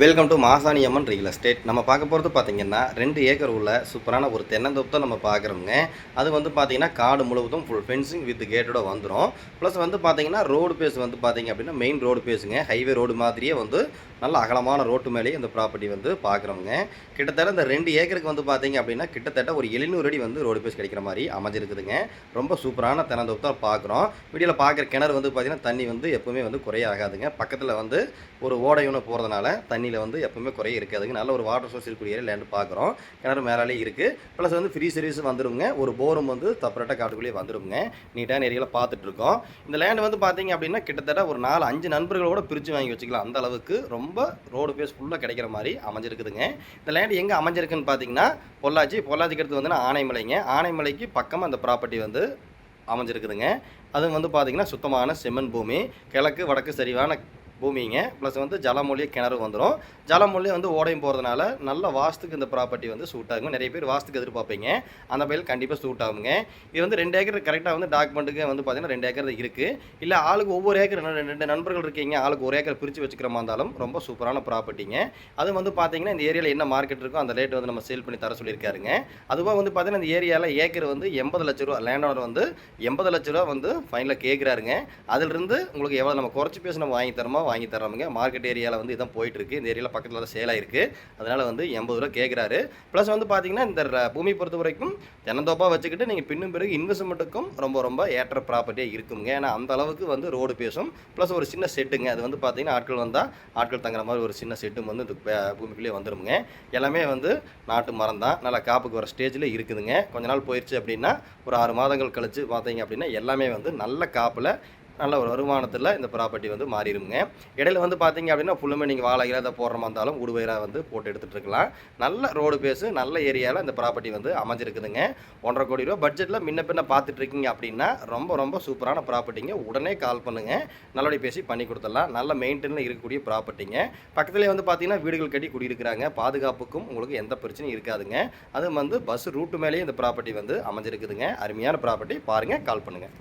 Welcome to Masani Amman real estate நம்ம பார்க்க போகிறது பார்த்தீங்கன்னா ரெண்டு ஏக்கர் உள்ள சூப்பரான ஒரு தென்னந்தோப்பு நம்ம பார்க்குறோங்க அது வந்து பார்த்தீங்கன்னா காடு முழுவதும் ஃபுல் ஃபென்சிங் வித் கேட்டோட வந்துடும் ப்ளஸ் வந்து பார்த்தீங்கன்னா ரோடு பேஸ் வந்து பார்த்தீங்க அப்படின்னா மெயின் ரோடு பேஸுங்க ஹைவே ரோடு மாதிரியே வந்து நல்ல அகலமான ரோட்டு மேலேயே இந்த ப்ராப்பர்ட்டி வந்து பார்க்குறோங்க கிட்டத்தட்ட இந்த ரெண்டு ஏக்கருக்கு வந்து பார்த்தீங்க அப்படின்னா கிட்டத்தட்ட ஒரு எழுநூறு அடி வந்து ரோடு பேஸ் கிடைக்கிற மாதிரி அமைஞ்சிருக்குதுங்க. ரொம்ப சூப்பரான தென்னந்தோப்பு தான் பார்க்குறோம். வீடியோவில் பார்க்குற கிணறு வந்து பார்த்தீங்கன்னா தண்ணி வந்து எப்போவுமே வந்து குறையாகாதுங்க பக்கத்தில் வந்து ஒரு ஓடையுன்னு போகிறதுனால தண்ணி தண்ணியில் வந்து எப்பவுமே குறைய இருக்காதுங்க நல்ல ஒரு வாட்டர் சோர்ஸ் இருக்கக்கூடிய லேண்டு பார்க்குறோம் கிணறு மேலாலே இருக்குது ப்ளஸ் வந்து ஃப்ரீ சர்வீஸ் வந்துருங்க. ஒரு போரும் வந்து செப்பரேட்டாக காட்டுக்குள்ளேயே வந்துருங்க. நீட்டான ஏரியாவில் பார்த்துட்டு இருக்கோம் இந்த லேண்டு வந்து பார்த்தீங்க அப்படின்னா கிட்டத்தட்ட ஒரு நாலு அஞ்சு நண்பர்களோட பிரித்து வாங்கி வச்சுக்கலாம். அந்த அளவுக்கு ரொம்ப ரோடு பேஸ் ஃபுல்லாக கிடைக்கிற மாதிரி அமைஞ்சிருக்குதுங்க. இந்த லேண்டு எங்கே அமைஞ்சிருக்குன்னு பார்த்தீங்கன்னா பொள்ளாச்சி. பொள்ளாச்சிக்கு அடுத்து வந்து ஆனைமலைங்க. ஆனைமலைக்கு பக்கமாக அந்த ப்ராப்பர்ட்டி வந்து அமைஞ்சிருக்குதுங்க. அது வந்து பார்த்திங்கன்னா சுத்தமான செம்மண் பூமி. கிழக்கு வடக்கு சரிவான பூமிங்க. ப்ளஸ் வந்து ஜலமொழிய கிணறு வந்துடும் ஜலமொழிய வந்து ஓடையும் போகிறதுனால நல்ல வாஸ்துக்கு இந்த ப்ராப்பர்ட்டி வந்து சூட் ஆகுங்க. நிறைய பேர் வாஸ்துக்கு எதிர்பார்ப்பீங்க. அந்த பயில் கண்டிப்பாக சூட் ஆகுங்க. இது வந்து ரெண்டு ஏக்கர் கரெக்டாக வந்து டாக்குமெண்ட்டுக்கு வந்து பார்த்தீங்கன்னா ரெண்டு ஏக்கர் இருக்குது இல்லை ஆளுக்கு ஒவ்வொரு ஏக்கர் ரெண்டு ரெண்டு நண்பர்கள் இருக்கீங்க. ஆளுக்கு ஒரு ஏக்கர் பிரித்து வச்சுக்கிற மாதிரி இருந்தாலும் ரொம்ப சூப்பரான ப்ராப்பர்ட்டிங்க அது வந்து பார்த்தீங்கன்னா இந்த ஏரியாவில் என்ன மார்க்கெட் இருக்கோ அந்த ரேட் வந்து நம்ம சேல் பண்ணி தர சொல்லியிருக்காருங்க. அதுவாக வந்து பார்த்தீங்கன்னா இந்த ஏரியாவில் ஏக்கர் வந்து எண்பது லட்ச ரூபா லேண்ட் ஓனர் வந்து எண்பது லட்ச ரூபா வந்து ஃபைனலாக கேட்குறாருங்க அதிலிருந்து உங்களுக்கு எவ்வளோ நம்ம குறைச்சி பேசி நம்ம வாங்கி தரோமோ வாங்கி தரோமுங்க மார்க்கெட் ஏரியாவில் வந்து இதான் போயிட்டுருக்கு. இந்த ஏரியாவில் பக்கத்தில் தான் சேல் ஆயிருக்கு. அதனால் வந்து எண்பது ரூபா கேட்குறாரு ப்ளஸ் வந்து பார்த்தீங்கன்னா இந்த ர- பூமி பொறுத்த வரைக்கும் தென்னந்தோப்பாக வச்சுக்கிட்டு நீங்கள் பின்னும் பிறகு இன்வெஸ்ட்மெண்ட்டுக்கும் ரொம்ப ரொம்ப ஏற்ற ப்ராப்பர்ட்டியாக இருக்குங்க. ஏன்னா அந்த அளவுக்கு வந்து ரோடு பேசும். ப்ளஸ் ஒரு சின்ன செட்டுங்க அது வந்து பார்த்தீங்கன்னா ஆட்கள் வந்தால் ஆட்கள் தங்குற மாதிரி ஒரு சின்ன செட்டும் வந்து இந்த பூமிக்குள்ளேயே வந்துருமுங்க. எல்லாமே வந்து நாட்டு மரம் தான். நல்லா காப்புக்கு வர ஸ்டேஜில் இருக்குதுங்க. கொஞ்ச நாள் போயிடுச்சு அப்படின்னா ஒரு ஆறு மாதங்கள் கழிச்சு பார்த்தீங்க அப்படின்னா எல்லாமே வந்து நல்ல காப்பில் நல்ல ஒரு வருமானத்தில் இந்த ப்ராப்பர்ட்டி வந்து மாறிடுங்க இடையில வந்து பார்த்தீங்க அப்படின்னா ஃபுல்லுமே நீங்கள் வாழை இல்லாத போடுற மாதிரி இருந்தாலும் உடுவயிறாக வந்து போட்டு எடுத்துகிட்டு இருக்கலாம். நல்ல ரோடு பேஸு நல்ல ஏரியாவில் இந்த ப்ராப்பர்ட்டி வந்து அமைஞ்சிருக்குதுங்க. ஒன்றரை கோடி ரூபா பட்ஜெட்டில் முன்ன பின்ன பார்த்துட்டு இருக்கீங்க அப்படின்னா ரொம்ப ரொம்ப சூப்பரான ப்ராப்பர்ட்டிங்க உடனே கால் பண்ணுங்கள் நல்லபடி பேசி பண்ணி கொடுத்துடலாம். நல்ல மெயின்டெயினில் இருக்கக்கூடிய ப்ராப்பர்ட்டிங்க பக்கத்துலேயே வந்து பார்த்தீங்கன்னா வீடுகள் கட்டி குடியிருக்கிறாங்க. பாதுகாப்புக்கும் உங்களுக்கு எந்த பிரச்சனையும் இருக்காதுங்க. அது வந்து பஸ் ரூட்டு மேலேயே இந்த ப்ராப்பர்ட்டி வந்து அமைஞ்சிருக்குதுங்க. அருமையான ப்ராப்பர்ட்டி பாருங்கள் கால் பண்ணுங்கள்